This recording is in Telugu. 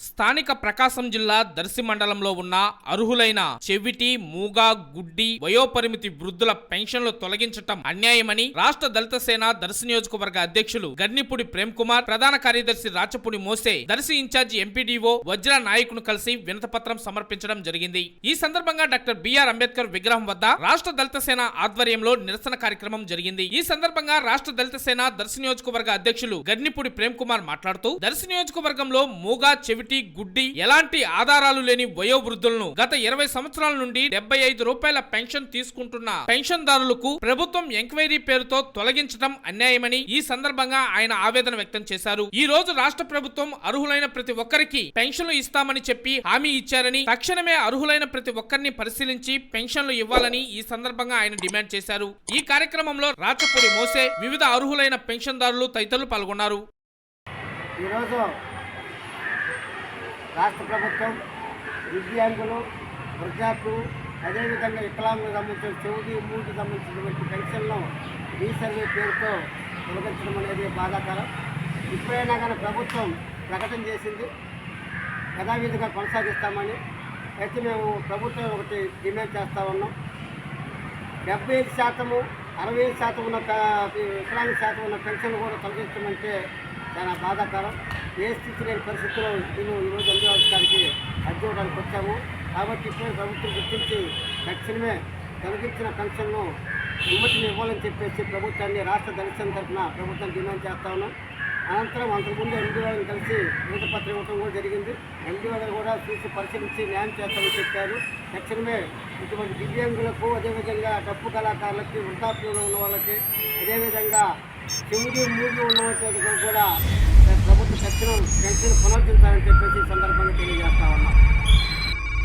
స్థానిక ప్రకాశం జిల్లా దర్శి మండలంలో ఉన్న అర్హులైన చెవిటి మూగ గుడ్డి వయోపరిమితి వృద్ధుల పెన్షన్లు తొలగించటం అన్యాయమని రాష్ట్ర దళిత సేన దర్శి నియోజకవర్గ అధ్యక్షులు గర్నిపూడి ప్రేమ్ కుమార్ ప్రధాన కార్యదర్శి రాచపూడి మోసే దర్శి ఇన్ఛార్జి ఎంపీడీఓ వజ్ర నాయకును కలిసి వినతపత్రం సమర్పించడం జరిగింది. ఈ సందర్భంగా డాక్టర్ బిఆర్ అంబేద్కర్ విగ్రహం వద్ద రాష్ట్ర దళిత సేన ఆధ్వర్యంలో నిరసన కార్యక్రమం జరిగింది. ఈ సందర్భంగా రాష్ట్ర దళిత సేన దర్శి నియోజకవర్గ అధ్యక్షులు గర్నిపూడి ప్రేమ్ కుమార్ మాట్లాడుతూ దర్శి నియోజకవర్గంలో మూగా చెవి చెవిటి గుడ్డి ఎలాంటి ఆధారాలు లేని వయోవృద్ధులను గత ఇరవై సంవత్సరాల నుండి డెబ్బై ఐదు రూపాయల పెన్షన్ తీసుకుంటున్న పెన్షన్దారులకు ప్రభుత్వం ఎంక్వైరీ పేరుతో తొలగించడం అన్యాయమని ఈ సందర్భంగా ఆయన ఆవేదన వ్యక్తం చేశారు. ఈ రోజు రాష్ట్ర ప్రభుత్వం అర్హులైన ప్రతి ఒక్కరికి పెన్షన్లు ఇస్తామని చెప్పి హామీ ఇచ్చారని తక్షణమే అర్హులైన ప్రతి ఒక్కరిని పరిశీలించి పెన్షన్లు ఇవ్వాలని ఈ సందర్భంగా ఆయన డిమాండ్ చేశారు. ఈ కార్యక్రమంలో రాచపూడి మోసే వివిధ అర్హులైన పెన్షన్దారులు తదితరులు పాల్గొన్నారు. ఈరోజు రాష్ట్ర ప్రభుత్వం దివ్యాంగులు వృద్ధాప్యులు అదేవిధంగా వికలాంగులకు సంబంధించిన చెవిటి మూడుకి సంబంధించినటువంటి పెన్షన్లను రీసర్వే పేరుతో తొలగించడం అనేది బాధాకరం. ఇప్పుడైనా కానీ ప్రభుత్వం ప్రకటన చేసింది. యథావిధిగా కొనసాగిస్తామని అయితే మేము ప్రభుత్వం ఒకటి డిమాండ్ చేస్తూ ఉన్నాం. డెబ్బై ఐదు శాతము అరవై ఐదు శాతం ఉన్న వికలాంగ శాతం ఉన్న పెన్షన్ కూడా తొలగించమంటే చాలా బాధాకరం. ఏ స్థితి లేని పరిస్థితుల్లో మేము ఈరోజు అధికారికి అర్జీ ఇవ్వడానికి వచ్చాము. కాబట్టి ఇప్పుడే ప్రభుత్వం గుర్తించి తక్షణమే తొలగించిన పెన్షన్ను ఉమ్మతిని ఇవ్వాలని చెప్పేసి ప్రభుత్వాన్ని రాష్ట్ర దళితం తరఫున ప్రభుత్వం డిమాండ్ చేస్తా ఉన్నాం. అనంతరం అంతకుముందు ఎంపీ కలిసి పత్రం ఇవ్వడం కూడా జరిగింది. ఎంపీ కూడా చూసి పరిశీలించి న్యాయం చేస్తామని చెప్పారు. తక్షణమే ఇటువంటి దివ్యాంగులకు అదేవిధంగా డప్పు కళాకారులకి వృద్ధాప్యంలో ఉన్న వాళ్ళకి అదేవిధంగా చెవుడి మూడు ఉన్నటువంటి కూడా ప్రభుత్వ తక్షణం పెన్షన్ పునరుద్ధరించాలని చెప్పేసి ఈ సందర్భంగా తెలియజేస్తా ఉన్నాం.